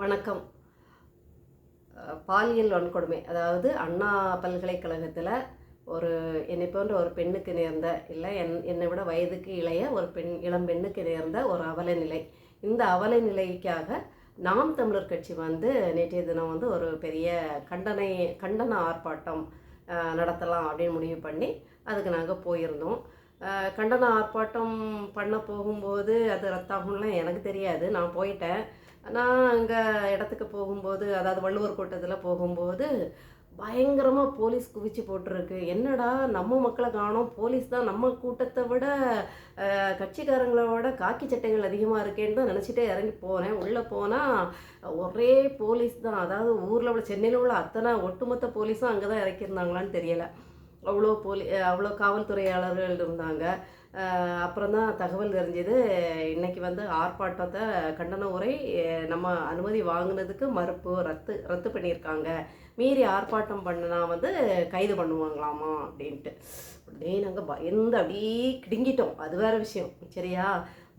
வணக்கம். பாலியல் வன்கொடுமை. அதாவது அண்ணா பல்கலைக்கழகத்தில் ஒரு என்னை போன்ற ஒரு பெண்ணுக்கு நேர்ந்த இல்லை என் என்னை விட வயதுக்கு இளைய ஒரு பெண் இளம் பெண்ணுக்கு நேர்ந்த ஒரு அவல நிலை. இந்த அவல நிலைக்காக நாம் தமிழர் கட்சி வந்து நேற்றைய தினம் வந்து ஒரு பெரிய கண்டனை கண்டன ஆர்ப்பாட்டம் நடத்தலாம் அப்படின்னு முடிவு பண்ணி அதுக்கு நாங்கள் போயிருந்தோம். கண்டன ஆர்ப்பாட்டம் பண்ண போகும்போது அது ரத்தாகும்லாம் எனக்கு தெரியாது. நான் போயிட்டேன். நான் அங்கே இடத்துக்கு போகும்போது அதாவது வள்ளுவர் கூட்டத்தில் போகும்போது பயங்கரமாக போலீஸ் குவிச்சு போட்டிருக்கு. என்னடா நம்ம மக்களை காணோம். போலீஸ் தான் நம்ம கூட்டத்தை விட அஹ், விட காக்கி சட்டைகள் அதிகமாக இருக்கேன்னு தான் நினச்சிட்டே இறங்கி போனேன் உள்ளே போனால் ஒரே போலீஸ் தான். அதாவது ஊரில் உள்ள சென்னையில் உள்ள அத்தனை ஒட்டுமொத்த போலீஸும் அங்கே தான் இறக்கியிருந்தாங்களான்னு தெரியலை. அவ்வளோ போலீ அவ்வளோ காவல்துறையாளர்கள் இருந்தாங்க. அப்புறம் தான் தகவல் தெரிஞ்சது இன்றைக்கி வந்து ஆர்ப்பாட்டத்தை கண்டன உரை நம்ம அனுமதி வாங்கினதுக்கு மறுப்பு ரத்து ரத்து பண்ணியிருக்காங்க. மீறி ஆர்ப்பாட்டம் பண்ணினா வந்து கைது பண்ணுவாங்களாமா அப்படின்ட்டு. அப்படியே நாங்கள் பயந்து அப்படியே கிடுங்கிட்டோம். அது வேற விஷயம். சரியா?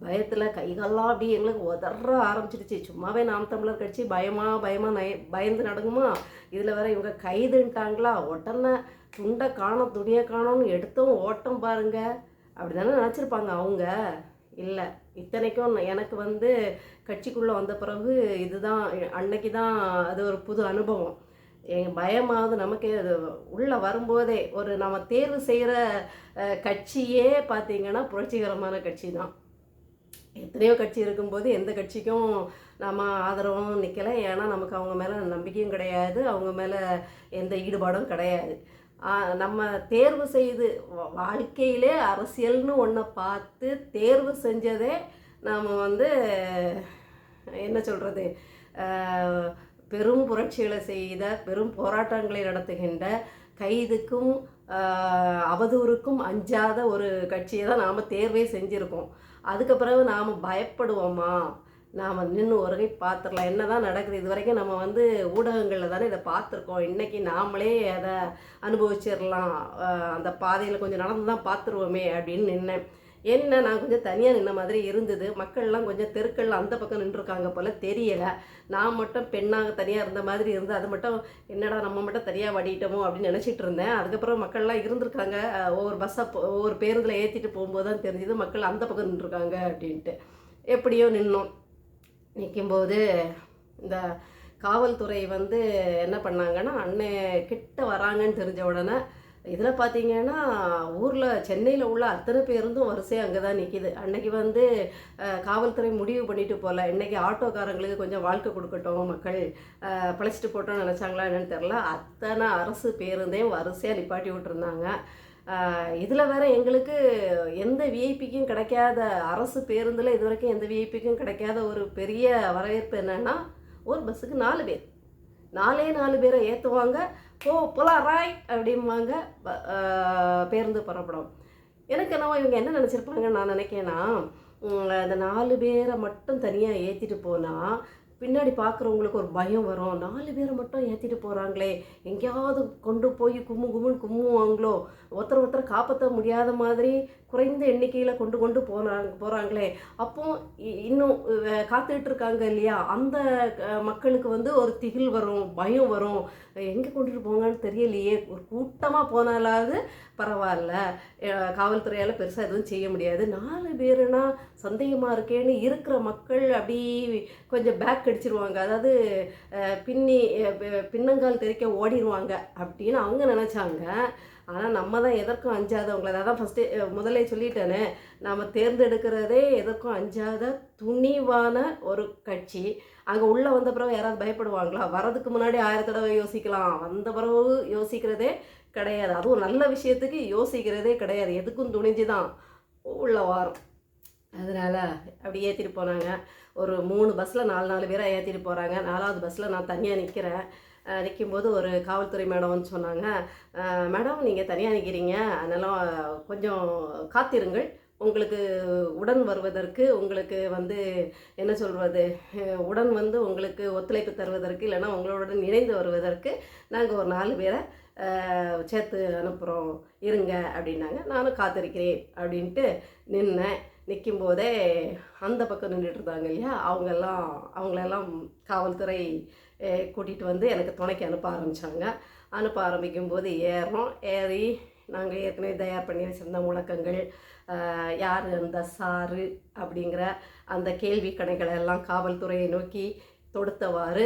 பயத்தில் கைகாலெலாம் அப்படியே எங்களுக்கு உதற ஆரம்பிச்சிடுச்சு. சும்மாவே நாம் தமிழர் கட்சி பயமாக பயமாக நய பயந்து நடங்குமா இதில் வேற இவங்க கைதுன்ட்டாங்களா? உடனே துண்டை காணோம் துணியை காணோம்னு எடுத்தோம் ஓட்டம் பாருங்கள் அப்படி தானே நினச்சிருப்பாங்க அவங்க. இல்லை இத்தனைக்கும் எனக்கு வந்து கட்சிக்குள்ளே வந்த பிறகு இதுதான் அன்னைக்கு தான் அது ஒரு புது அனுபவம். எங்கள் பயமாவது நமக்கே அது உள்ளே வரும்போதே ஒரு நம்ம தேர்வு செய்கிற கட்சியே பார்த்தீங்கன்னா புரட்சிகரமான கட்சி தான் எத்தனையோ கட்சி இருக்கும்போது எந்த கட்சிக்கும் நம்ம ஆதரவும் நிற்கலை ஏன்னா நமக்கு அவங்க மேலே நம்பிக்கையும் கிடையாது. அவங்க மேலே எந்த ஈடுபாடும் கிடையாது. நம்ம தேர்வு செய்து வா- வாழ்க்கையிலே அரசியல்னு ஒன்றை பார்த்து தேர்வு செஞ்சதே நாம் வந்து என்ன சொல்கிறது பெரும் புரட்சிகளை செய்த பெரும் போராட்டங்களை நடத்துகின்ற கைதுக்கும் அவதூறுக்கும் அஞ்சாத ஒரு கட்சியை தான் நாம் தேர்வே செஞ்சுருக்கோம். அதுக்கு பிறகு நாம் பயப்படுவோமா? நாம் நின்று ஒரு பார்த்துடலாம். என்ன தான் நடக்குது? இது வரைக்கும் நம்ம வந்து ஊடகங்களில் தானே இதை பார்த்துருக்கோம். இன்றைக்கி நாமளே அதை அனுபவிச்சிடலாம். அந்த பாதையில் கொஞ்சம் நடந்து தான் பார்த்துருவோமே அப்படின்னு நின்னேன். என்ன நான் கொஞ்சம் தனியாக நின்ன மாதிரி இருந்தது. மக்கள்லாம் கொஞ்சம் தெருக்கள்ல அந்த பக்கம் நின்றுருக்காங்க போல் தெரியலை. நான் மட்டும் பெண்ணாக தனியாக இருந்த மாதிரி இருந்து அது மட்டும் என்னடா நம்ம மட்டும் தனியாக வடிட்டோமோ அப்படின்னு நினச்சிட்டு இருந்தேன். அதுக்கப்புறம் மக்கள்லாம் இருந்திருக்காங்க. ஒவ்வொரு பஸ்ஸை ஒவ்வொரு பேருந்தில் ஏற்றிட்டு போகும்போது தான் தெரிஞ்சது. மக்கள் அந்த பக்கம் நின்றுருக்காங்க அப்படின்ட்டு. எப்படியோ நின்னோம். நிற்கும்போது இந்த காவல்துறை வந்து என்ன பண்ணாங்கன்னா அண்ணன் கிட்ட வராங்கன்னு தெரிஞ்ச உடனே இதில் பார்த்தீங்கன்னா ஊரில் சென்னையில் உள்ள அத்தனை பேருந்தும் வரிசையாக அங்கே தான் நிற்கிது அன்னைக்கு வந்து காவல்துறை முடிவு பண்ணிட்டு போகல இன்னைக்கு ஆட்டோக்காரங்களுக்கு கொஞ்சம் வாழ்க்கை கொடுக்கட்டும் மக்கள் பிழைச்சிட்டு போட்டோம்னு நினச்சாங்களா என்னன்னு தெரில அத்தனை அரசு பேருந்தையும் வரிசையாக நிப்பாட்டி விட்டுருந்தாங்க. இதில் வேற எங்களுக்கு எந்த விஐபிக்கும் கிடைக்காத அரசு பேருந்தில் இது வரைக்கும் எந்த விஐபிக்கும் கிடைக்காத ஒரு பெரிய வரவேற்பு என்னென்னா ஒரு பஸ்ஸுக்கு நாலு பேர். நாலே நாலு பேரை ஏற்றுவாங்க போ போலாம் ராய் அப்படிம்பாங்க பேருந்து புறப்படும். எனக்கு என்னவோ இவங்க என்ன நினச்சிருப்பாங்கன்னு நான் நினைக்கேன்னா அந்த நாலு பேரை மட்டும் தனியாக ஏற்றிட்டு போனால் பின்னாடி பார்க்குறவங்களுக்கு ஒரு பயம் வரும். நாலு பேரை மட்டும் ஏற்றிட்டு போகிறாங்களே எங்கேயாவது கொண்டு போய் கும்மு கும்முன்னு கும்முவாங்களோ? ஒருத்தர் ஒருத்தர் காப்பாற்ற முடியாத மாதிரி குறைந்த எண்ணிக்கையில் கொண்டு கொண்டு போகிறாங்க போகிறாங்களே அப்போ இ- இன்னும் காத்துக்கிட்டு இருக்காங்க இல்லையா? அந்த மக்களுக்கு வந்து ஒரு திகில் வரும் பயம் வரும். எங்கே கொண்டுட்டு போங்கன்னு தெரியலையே. ஒரு கூட்டமாக போனாலாவது பரவாயில்ல. காவல்துறையால் பெருசாக எதுவும் செய்ய முடியாது. நாலு பேருனா சந்தேகமாக இருக்கேன்னு இருக்கிற மக்கள் அப்படி கொஞ்சம் பேக் அடிச்சிருவாங்க அதாவது பின்னி பின்னங்கால் தெரிக்க ஓடிடுவாங்க அப்படின்னு அவங்க நினச்சாங்க. ஆனால் நம்ம தான் எதற்கும் அஞ்சாதவங்களை அதான் ஃபஸ்ட்டு முதலே சொல்லிட்டேனே நாம் தேர்ந்தெடுக்கிறதே எதற்கும் அஞ்சாத துணிவான ஒரு கட்சி. அங்கே உள்ளே வந்த பிறகு யாராவது பயப்படுவாங்களா? வரதுக்கு முன்னாடி ஆயிரம் தடவை யோசிக்கலாம். வந்த பிறகு யோசிக்கிறதே கிடையாது. அதுவும் நல்ல விஷயத்துக்கு யோசிக்கிறதே கிடையாது. எதுக்கும் துணிஞ்சு தான் உள்ள வாரம். அதனால் அப்படி ஏற்றிட்டு போனாங்க. ஒரு மூணு பஸ்ஸில் நாலு நாலு பேரை ஏற்றிட்டு போகிறாங்க நாலாவது பஸ்ஸில் நான் தனியாக நிற்கிறேன் நிற்கும்போது ஒரு காவல்துறை மேடம்னு சொன்னாங்க. மேடம் நீங்கள் தனியாக நிற்கிறீங்க அதனால் கொஞ்சம் காத்திருங்கள். உங்களுக்கு உடன் வருவதற்கு உங்களுக்கு வந்து என்ன சொல்வது உடன் வந்து உங்களுக்கு ஒத்துழைப்பு தருவதற்கு இல்லைன்னா உங்களுடன் இணைந்து வருவதற்கு நாங்கள் ஒரு நாலு பேரை சேர்த்து அனுப்புகிறோம் இருங்க அப்படின்னாங்க. நானும் காத்திருக்கிறேன் அப்படின்ட்டு நின்னேன். நிற்கும் போதே அந்த பக்கம் நின்றுட்டு இருந்தாங்க இல்லையா? அவங்கெல்லாம் அவங்களெல்லாம் காவல்துறை கூட்டிகிட்டு வந்து எனக்கு துணைக்கு அனுப்ப ஆரம்பித்தாங்க அனுப்ப ஆரம்பிக்கும் போது ஏறோம் ஏறி நாங்கள் ஏற்கனவே தயார் பண்ணி வச்சுருந்த முழக்கங்கள் யார் அந்த சாரு அப்படிங்கிற அந்த கேள்வி கணைகளை எல்லாம் காவல்துறையை நோக்கி தொடுத்தவாறு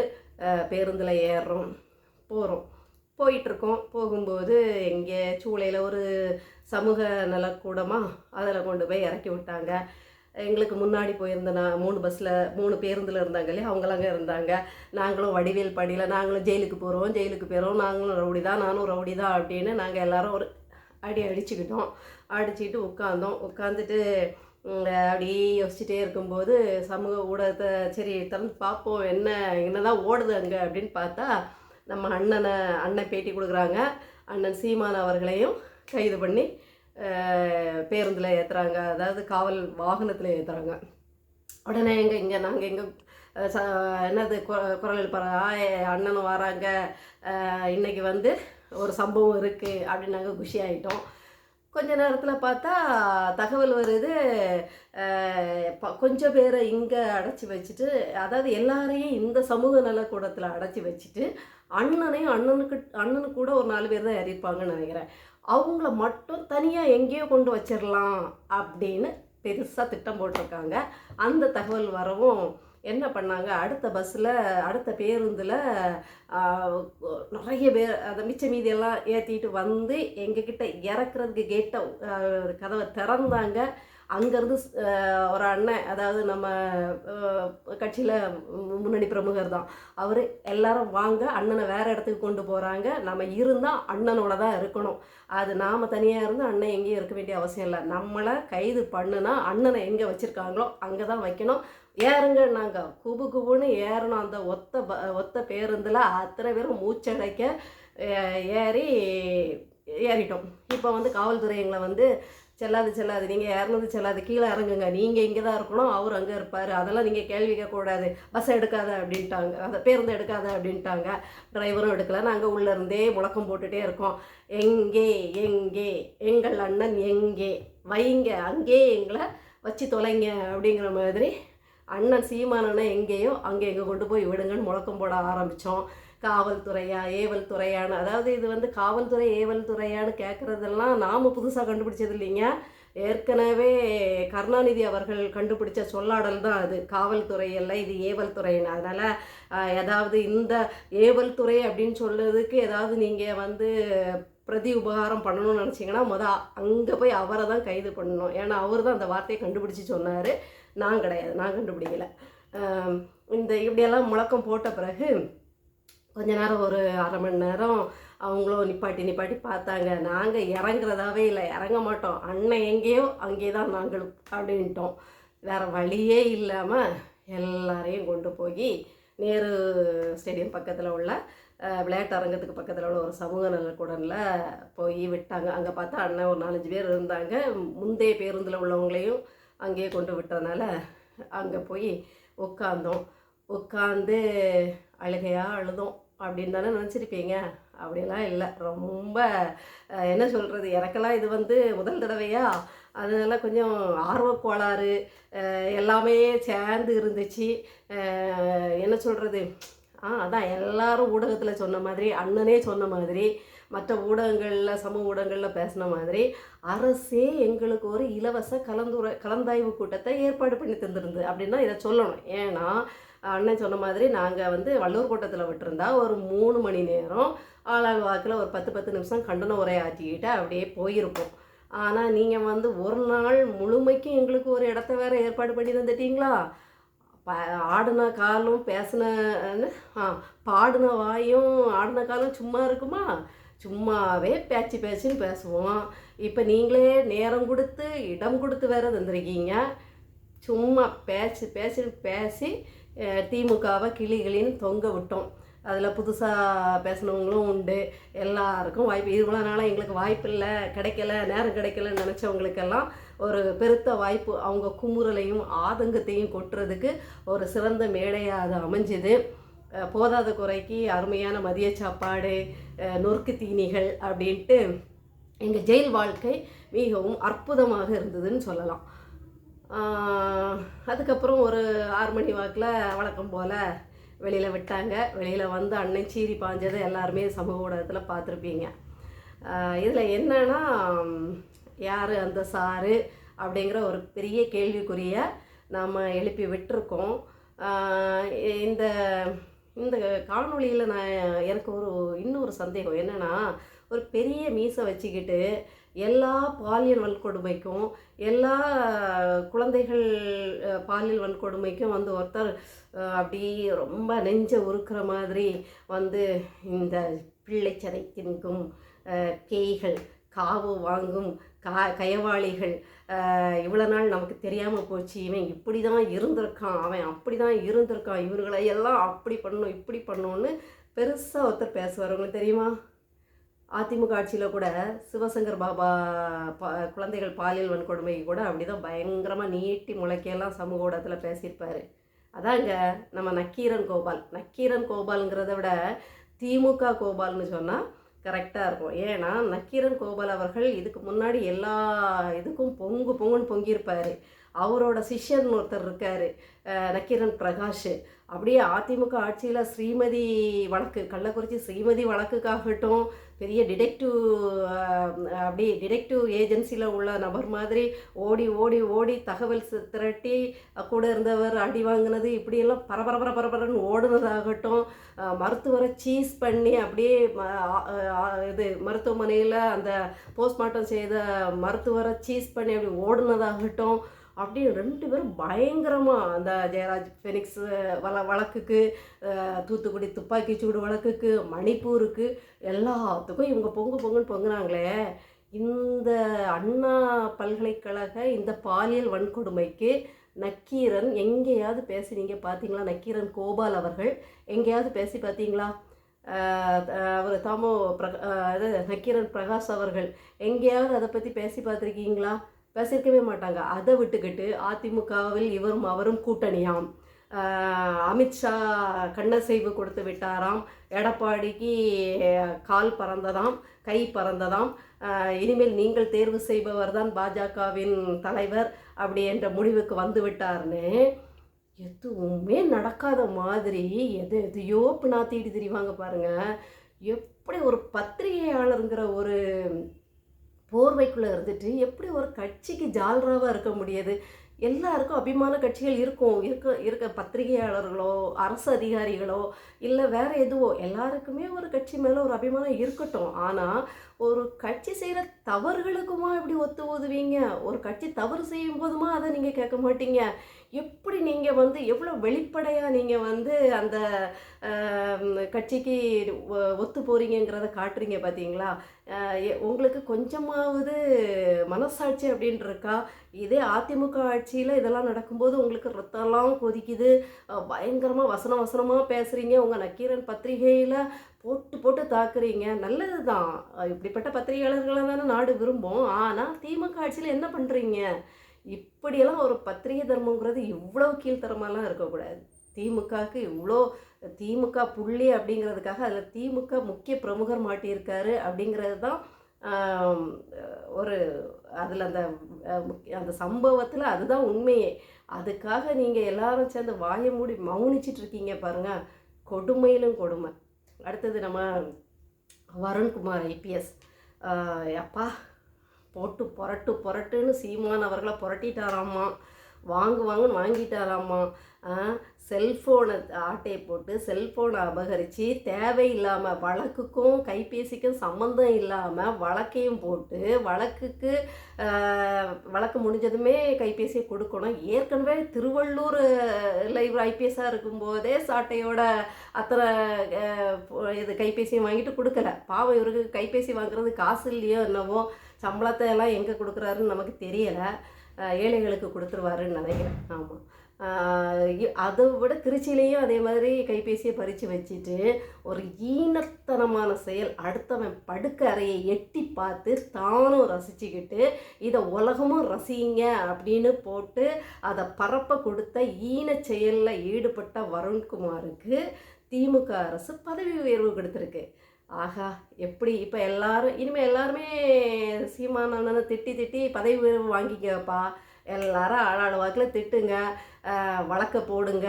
பேருந்தில் ஏறுறோம் போகிறோம் போயிட்டுருக்கோம். போகும்போது எங்கே சூளையில் ஒரு சமூக நலக்கூடமா அதில் கொண்டு போய் இறக்கி விட்டாங்க. எங்களுக்கு முன்னாடி போயிருந்த நான் மூணு பஸ்ஸில் மூணு பேருந்தில் இருந்தாங்க இல்லையா? அவங்களாங்க இருந்தாங்க. நாங்களும் வடிவேல் படியில் நாங்களும் ஜெயிலுக்கு போகிறோம் ஜெயிலுக்கு போகிறோம் நாங்களும் ரவுடி தான் நானும் ரவுடி தான் அப்படின்னு நாங்கள் எல்லோரும் ஒரு அடி அடிச்சுக்கிட்டோம். அடிச்சுக்கிட்டு உட்காந்தோம். உட்காந்துட்டு அப்படியே யோசிச்சுட்டே இருக்கும்போது சமூக ஊடகத்தை சரி திறந்து பார்ப்போம் என்ன என்னதான் ஓடுது அங்கே அப்படின்னு பார்த்தா நம்ம அண்ணனை அண்ணன் பேட்டி கொடுக்குறாங்க. அண்ணன் சீமான் அவர்களையும் கைது பண்ணி பேருந்தில் ஏற்றுறாங்க அதாவது காவல் வாகனத்தில் ஏற்றுறாங்க உடனே எங்கே இங்கே நாங்கள் எங்கே ச என்னது குர- குரல் எழுப்புற அண்ணனும் வராங்க. இன்றைக்கி வந்து ஒரு சம்பவம் இருக்குது அப்படின்னு நாங்கள் குஷி ஆகிட்டோம் கொஞ்ச நேரத்தில் பார்த்தா தகவல் வருது. ப- கொஞ்சம் பேரை இங்கே அடைச்சி வச்சுட்டு அதாவது எல்லாரையும் இந்த சமூக நலக்கூடத்தில் அடைச்சி வச்சுட்டு அண்ணனையும் அண்ணனுக்கு அண்ணனுக்கு கூட ஒரு நாலு பேர் தான் ஏறியிருப்பாங்கன்னு நினைக்கிறேன். அவங்கள மட்டும் தனியாக எங்கேயோ கொண்டு வச்சிடலாம் அப்படின்னு பெருசாக திட்டம் போட்டிருக்காங்க. அந்த தகவல் வரவும் என்ன பண்ணாங்க? அடுத்த பஸ்ஸில் அடுத்த பேருந்தில் நிறைய பேர் அதை மிச்ச மீதியெல்லாம் ஏற்றிட்டு வந்து எங்ககிட்ட இறக்குறதுக்கு கேட்டை கதவை திறந்தாங்க. அங்கேருந்து ஒரு அண்ணன் அதாவது நம்ம கட்சியில் முன்னணி பிரமுகர் தான். அவர் எல்லாரும் வாங்க அண்ணனை வேறு இடத்துக்கு கொண்டு போகிறாங்க நம்ம இருந்தால் அண்ணனோட தான் இருக்கணும். அது நாம் தனியாக இருந்து அண்ணன் எங்கேயும் இருக்க வேண்டிய அவசியம் இல்லை. நம்மளை கைது பண்ணுனா அண்ணனை எங்கே வச்சுருக்காங்களோ அங்கே தான் வைக்கணும். ஏறுங்க நாங்கள் குபு குபுன்னு ஏறணும். அந்த ஒத்த ப ஒத்த பேருந்தில் அத்தனை பேரும் மூச்சடைக்க ஏறி ஏறிட்டோம். இப்போ வந்து காவல்துறை எங்களை வந்து செல்லாது செல்லாது நீங்கள் இறந்தது செல்லாது கீழே இறங்குங்க. நீங்கள் இங்கே தான் இருக்கணும் அவர் அங்கே இருப்பார். அதெல்லாம் நீங்கள் கேள்வி கேட்கக்கூடாது. பஸ்ஸை எடுக்காத அப்படின்ட்டாங்க. அந்த பேருந்து எடுக்காத அப்படின்ட்டாங்க. டிரைவரும் எடுக்கல. நாங்கள் உள்ளே இருந்தே முழக்கம் போட்டுகிட்டே இருக்கோம். எங்கே எங்கே எங்கள் அண்ணன் எங்கே? வைங்க அங்கே எங்களை வச்சு தொலைங்க அப்படிங்கிற மாதிரி அண்ணன் சீமானனை எங்கேயோ அங்கே எங்கே கொண்டு போய் விடுங்கன்னு முழக்கம் போட ஆரம்பித்தோம் காவல்துறையா ஏவல் துறையான்னு அதாவது இது வந்து காவல்துறை ஏவல் துறையான்னு கேட்குறதெல்லாம் நாம் புதுசாக கண்டுபிடிச்சது இல்லைங்க. ஏற்கனவே கருணாநிதி அவர்கள் கண்டுபிடிச்ச சொல்லாடல் தான் அது. காவல்துறை அல்ல இது ஏவல் துறைன்னு அதனால் ஏதாவது இந்த ஏவல் துறை அப்படின்னு சொல்றதுக்கு ஏதாவது நீங்கள் வந்து பிரதி உபகாரம் பண்ணணும்னு நினச்சிங்கன்னா முத அங்கே போய் அவரை தான் கைது பண்ணணும். ஏன்னா அவர் தான் அந்த வார்த்தையை கண்டுபிடிச்சி சொன்னார். நான் கிடையாது நான் கண்டுபிடிக்கல. இந்த இப்படியெல்லாம் முழக்கம் போட்ட பிறகு கொஞ்ச நேரம் ஒரு அரை மணி நேரம் அவங்களும் நிப்பாட்டி நிப்பாட்டி பார்த்தாங்க. நாங்கள் இறங்குறதாவே இல்லை இறங்க மாட்டோம். அண்ணன் எங்கேயோ அங்கே தான் நாங்களும் அப்படின்ட்டோம். வேறு வழியே இல்லாமல் எல்லாரையும் கொண்டு போய் நேரு ஸ்டேடியம் பக்கத்தில் உள்ள விளையாட்டு அரங்கத்துக்கு பக்கத்தில் உள்ள ஒரு சமூக நலக்கூடனில் போய் விட்டாங்க. அங்கே பார்த்தா அண்ணன் ஒரு நாலஞ்சு பேர் இருந்தாங்க. முந்தைய பேருந்தில் உள்ளவங்களையும் அங்கேயே கொண்டு விட்டதுனால அங்கே போய் உட்காந்தோம் உட்காந்து அழுகையாக அழுதோம். அப்படின்னு தானே நினச்சிருப்பீங்க. அப்படியெல்லாம் இல்லை. ரொம்ப என்ன சொல்கிறது எனக்கெல்லாம் இது வந்து முதல் தடவையா. அதனால கொஞ்சம் ஆர்வக்கோளாறு எல்லாமே சேர்ந்து இருந்துச்சு. என்ன சொல்கிறது ஆ அதான் எல்லாரும் ஊடகத்தில் சொன்ன மாதிரி அண்ணனே சொன்ன மாதிரி மற்ற ஊடகங்களில் சமூக ஊடகங்களில் பேசின மாதிரி அரசே எங்களுக்கு ஒரு இலவச கலந்துரை கலந்தாய்வு கூட்டத்தை ஏற்பாடு பண்ணி தந்திருந்தது அப்படின்னா இதை சொல்லணும். ஏன்னா அண்ணன் சொன்ன மாதிரி நாங்கள் வந்து வள்ளூர் கோட்டத்தில் விட்டுருந்தா ஒரு மூணு மணி நேரம் ஆளாள் வாக்கில் ஒரு பத்து பத்து நிமிஷம் கண்டன உரை ஆற்றிக்கிட்டு அப்படியே போயிருப்போம். ஆனால் நீங்கள் வந்து ஒரு நாள் முழுமைக்கும் எங்களுக்கு ஒரு இடத்த வேற ஏற்பாடு பண்ணி தந்துட்டீங்களா? ப ஆடின காலும் பேசின ஆ பாடின வாயும் ஆடின காலும் சும்மா இருக்குமா? சும்மாவே பேச்சு பேச்சுன்னு பேசுவோம். இப்போ நீங்களே நேரம் கொடுத்து இடம் கொடுத்து வேற தந்திருக்கீங்க. சும்மா பேச்சு பேச்சுன்னு பேசி திமுகவை கிளி கிளின்னு தொங்க விட்டோம். அதில் புதுசாக பேசினவங்களும் உண்டு. எல்லாருக்கும் வாய்ப்பு. இவ்வளோ நாளாக எங்களுக்கு வாய்ப்பு இல்லை. கிடைக்கல. நேரம் கிடைக்கலன்னு நினச்சவங்களுக்கெல்லாம் ஒரு பெருத்த வாய்ப்பு. அவங்க குமுறலையும் ஆதங்கத்தையும் கொட்டுறதுக்கு ஒரு சிறந்த மேடையாக அது அமைஞ்சுது. போதாத குறைக்கு அருமையான மதிய சாப்பாடு நொறுக்கு தீனிகள் அப்படின்ட்டு எங்கள் ஜெயில் வாழ்க்கை மிகவும் அற்புதமாக இருந்ததுன்னு சொல்லலாம். அதுக்கப்புறம் ஒரு ஆறு மணி வாக்கில் வழக்கம் போல் வெளியில் விட்டாங்க. வெளியில் வந்து அண்ணன் சீரி பாஞ்சதை எல்லாருமே சமூக ஊடகத்தில் பார்த்துருப்பீங்க. இதில் என்னன்னா யார் அந்த சாரு அப்படிங்கிற ஒரு பெரிய கேள்விக்குரிய நாம் எழுப்பி விட்டுருக்கோம். இந்த இந்த காணொலியில் நான் எனக்கு ஒரு இன்னொரு சந்தேகம். என்னென்னா ஒரு பெரிய மீசை வச்சுக்கிட்டு எல்லா பாலியல் வன்கொடுமைக்கும் எல்லா குழந்தைகள் பாலியல் வன்கொடுமைக்கும் வந்து ஒருத்தர் அப்படி ரொம்ப நெஞ்ச உருக்கிற மாதிரி வந்து இந்த பிள்ளை சதை தின்கும் பேய்கள் காவு வாங்கும் கா கயவாளிகள் இவ்வளோ நாள் நமக்கு தெரியாமல் போச்சு. இவன் இப்படி தான் இருந்திருக்கான். அவன் அப்படி தான் இருந்திருக்கான். இவர்களை எல்லாம் அப்படி பண்ணணும் இப்படி பண்ணணும்னு பெருசாக ஒருத்தர் பேசுவார். உங்களுக்கு தெரியுமா? அதிமுக ஆட்சியில் கூட சிவசங்கர் பாபா பா குழந்தைகள் பாலியல் வன்கொடுமை கூட அப்படி தான் பயங்கரமாக நீட்டி முளைக்கையெல்லாம் சமூக ஊடகத்தில் பேசியிருப்பார். அதாங்க நம்ம நக்கீரன் கோபால். நக்கீரன் கோபாலுங்கிறத விட திமுக கோபால்னு சொன்னால் கரெக்டாக இருக்கும். ஏன்னா நக்கீரன் கோபால் அவர்கள் இதுக்கு முன்னாடி எல்லா இதுக்கும் பொங்கு பொங்குன்னு பொங்கியிருப்பார். அவரோட சிஷ்யன் ஒருத்தர் இருக்கார் நக்கீரன் பிரகாஷ். அப்படியே அதிமுக ஆட்சியில் ஸ்ரீமதி வழக்கு கள்ளக்குறிச்சி ஸ்ரீமதி வழக்குக்காகட்டும் பெரிய டிடெக்டிவ் அப்படி டிடெக்டிவ் ஏஜென்சியில் உள்ள நபர் மாதிரி ஓடி ஓடி ஓடி தகவல் திரட்டி கூட இருந்தவர் அடி வாங்கினது இப்படியெல்லாம் பரபர பர பரபரன்னு ஓடுனதாகட்டும் மருத்துவரை சீஸ் பண்ணி அப்படியே இது மருத்துவமனையில் அந்த போஸ்ட்மார்ட்டம் செய்த மருத்துவரை சீஸ் பண்ணி அப்படி ஓடுனதாகட்டும் அப்படி ரெண்டு பேரும் பயங்கரமாக அந்த ஜெயராஜ் ஃபெனிக்ஸ் வள வழக்குக்கு தூத்துக்குடி துப்பாக்கி சூடு வழக்குக்கு மணிப்பூருக்கு எல்லாத்துக்கும் இவங்க பொங்கு பொங்குன்னு பொங்குனாங்களே. இந்த அண்ணா பல்கலைக்கழக இந்த பாலியல் வன்கொடுமைக்கு நக்கீரன் எங்கேயாவது பேசி நீங்கள் பார்த்தீங்களா? நக்கீரன் கோபால் அவர்கள் எங்கேயாவது பேசி பார்த்தீங்களா? அவர் தாமோ பிரக அதாவது இது நக்கீரன் பிரகாஷ் அவர்கள் எங்கேயாவது அதை பற்றி பேசி பார்த்துருக்கீங்களா? பேசியிருக்கவே மாட்டாங்க. அதை விட்டுக்கிட்டு அதிமுகவில் இவரும் அவரும் கூட்டணியாம். அமித்ஷா கண்ணசைவு கொடுத்து விட்டாராம். எடப்பாடிக்கு கால் பறந்ததாம் கை பறந்ததாம். இனிமேல் நீங்கள் தேர்வு செய்பவர் தான் பாஜகவின் தலைவர் அப்படி என்ற முடிவுக்கு வந்து விட்டார்னு எதுவுமே நடக்காத மாதிரி எது எதையோ பினாத்திட்டு திரிவாங்க பாருங்கள் எப்படி ஒரு பத்திரிகையாளருங்கிற ஒரு போர்வைக்குள்ளே இருந்துட்டு எப்படி ஒரு கட்சிக்கு ஜால்ராவாக இருக்க முடியாது? எல்லாருக்கும் அபிமான கட்சிகள் இருக்கும். இருக்க இருக்க பத்திரிகையாளர்களோ அரசு அதிகாரிகளோ இல்லை வேறு எதுவோ எல்லாருக்குமே ஒரு கட்சி மேலே ஒரு அபிமானம் இருக்கட்டும். ஆனால் ஒரு கட்சி செய்கிற தவறுகளுக்குமா இப்படி ஒத்து ஓதுவீங்க ஒரு கட்சி தவறு செய்யும் போதுமா அதை நீங்கள் கேட்க மாட்டீங்க? எப்படி நீங்கள் வந்து எவ்வளோ வெளிப்படையாக நீங்கள் வந்து அந்த கட்சிக்கு ஒ- ஒத்து போகிறீங்கிறத காட்டுறீங்க பார்த்தீங்களா எ- உங்களுக்கு கொஞ்சமாவது மனசாட்சி அப்படின்னு இருக்கா? இதே அதிமுக ஆட்சியில் இதெல்லாம் நடக்கும்போது உங்களுக்கு ரத்தம்லாம் கொதிக்குது. பயங்கரமாக வசனம் வசனமாக பேசுகிறீங்க உங்கள் நக்கீரன் பத்திரிகையில் போட்டு போட்டு தாக்குறீங்க. நல்லது தான் இப்படிப்பட்ட பத்திரிகையாளர்களை தானே நாடு விரும்பும். ஆனால் திமுக ஆட்சியில் என்ன பண்ணுறீங்க இப்படியெல்லாம் ஒரு பத்திரிகை தர்மங்கிறது இவ்வளோ கீழ்த்தரமாலாம் இருக்கக்கூடாது. திமுகவுக்கு இவ்வளோ திமுக புள்ளி அப்படிங்கிறதுக்காக அதில் திமுக முக்கிய பிரமுகர் மாட்டியிருக்காரு அப்படிங்கிறது தான் ஒரு அதில் அந்த அந்த சம்பவத்தில் அதுதான் உண்மையே. அதுக்காக நீங்கள் எல்லாரும் சேர்ந்து வாயை மூடி மௌனிச்சிட்டு இருக்கீங்க பாருங்கள் கொடுமையிலும் கொடுமை. அடுத்தது நம்ம வருண்குமார் ஐபிஎஸ் அப்பா போட்டு புரட்டு புரட்டுன்னு சீமான் அவர்களை புரட்டிட்டாராம்மா. வாங்குவாங்கன்னு வாங்கிட்டாராம்மா. செல்ஃபோனை ஆட்டையை போட்டு செல்ஃபோனை அபகரித்து தேவையில்லாமல் வழக்குக்கும் கைபேசிக்கும் சம்மந்தம் இல்லாமல் வழக்கையும் போட்டு வழக்குக்கு வழக்கு முடிஞ்சதுமே கைபேசியை கொடுக்கணும். ஏற்கனவே திருவள்ளூர் லைவ் ஐபிஎஸ்ஸாக இருக்கும்போதே சாட்டையோட அத்தனை இது கைபேசியை வாங்கிட்டு கொடுக்கல. பாவம் இவருக்கு கைபேசி வாங்குறது காசு இல்லையோ என்னவோ சம்பளத்தை எல்லாம் எங்கே கொடுக்குறாருன்னு நமக்கு தெரியலை. ஏழைகளுக்கு கொடுத்துருவாருன்னு நினைக்கிறேன். ஆமாம் அதை விட திருச்சியிலையும் அதே மாதிரி கைபேசியை பறித்து வச்சுட்டு ஒரு ஈனத்தனமான செயல் அடுத்தவன் படுக்க அறையை எட்டி பார்த்து தானும் ரசிச்சுக்கிட்டு இதை உலகமும் ரசிங்க அப்படின்னு போட்டு அதை பரப்ப கொடுத்த ஈன செயலில் ஈடுபட்ட வருண்குமாருக்கு திமுக அரசு பதவி உயர்வு கொடுத்துருக்கு. ஆஹா எப்படி? இப்போ எல்லாரும் இனிமேல் எல்லாருமே சீமானந்தனை திட்டி திட்டி பதவி உயர்வு வாங்கிக்கப்பா. எல்லாரும் ஆளாளு வாக்கில் திட்டுங்க. வழக்க போடுங்க.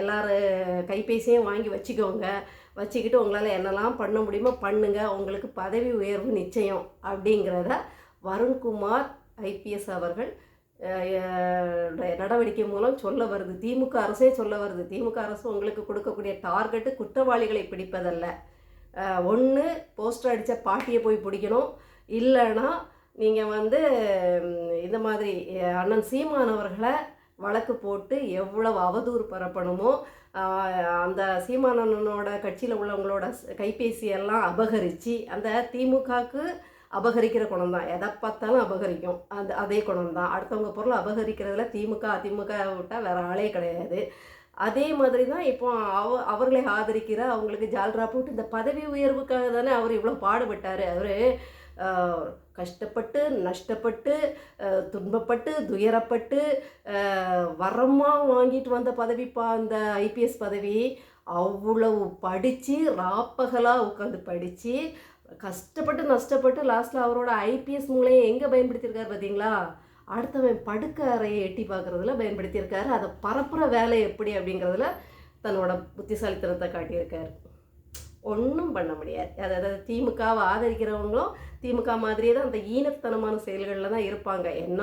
எல்லோரும் எல்லாரும் கைபேசியும் வாங்கி வச்சுக்கோங்க. வச்சுக்கிட்டு உங்களால் என்னெல்லாம் பண்ண முடியுமோ பண்ணுங்க. உங்களுக்கு பதவி உயர்வு நிச்சயம் அப்படிங்கிறத வருண்குமார் ஐபிஎஸ் அவர்கள் நடவடிக்கை மூலம் சொல்ல வருது. திமுக அரசே சொல்ல வருது. திமுக அரசு உங்களுக்கு கொடுக்கக்கூடிய டார்கெட்டு குற்றவாளிகளை பிடிப்பதல்ல. ஒன்று போஸ்டர் அடித்த பாட்டியை போய் பிடிக்கணும். இல்லைன்னா நீங்கள் வந்து இந்த மாதிரி அண்ணன் சீமானவர்களை வழக்கு போட்டு எவ்வளவு அவதூறு பரப்பணுமோ அந்த சீமானண்ணனோட கட்சியில் உள்ளவங்களோட கைபேசியெல்லாம் அபகரித்து அந்த திமுகவுக்கு அபகரிக்கிற குணம் தான். எதை பார்த்தாலும் அபகரிக்கும். அந்த அதே குணம் தான். அடுத்தவங்க பொருளை அபகரிக்கிறதுல திமுக அதிமுக விட்டால் வேற ஆளே கிடையாது. அதே மாதிரி தான் இப்போ அவ அவர்களை ஆதரிக்கிற அவங்களுக்கு ஜால்ரா போட்டு இந்த பதவி உயர்வுக்காக தானே அவர் இவ்வளோ பாடுபட்டார். அவர் கஷ்டப்பட்டு நஷ்டப்பட்டு துன்பப்பட்டு துயரப்பட்டு வரமாக வாங்கிட்டு வந்த பதவிப்பா அந்த ஐபிஎஸ் பதவி அவ்வளவு படித்து ராப்பகலாக உட்காந்து படித்து கஷ்டப்பட்டு நஷ்டப்பட்டு லாஸ்ட்டில் அவரோட ஐபிஎஸ் மூலையை எங்கே பயன்படுத்தியிருக்காரு பார்த்தீங்களா அடுத்தவன் படுக்க அறையை எட்டி பார்க்குறதுல பயன்படுத்தியிருக்காரு. அதை பரப்புகிற வேலை எப்படி அப்படிங்கிறதுல தன்னோட புத்திசாலித்தனத்தை காட்டியிருக்காரு. ஒன்றும் பண்ண முடியாது. அதாவது திமுகவை ஆதரிக்கிறவங்களும் திமுக மாதிரியே தான் அந்த ஈனத்தனமான செயல்களில் தான் இருப்பாங்க. என்ன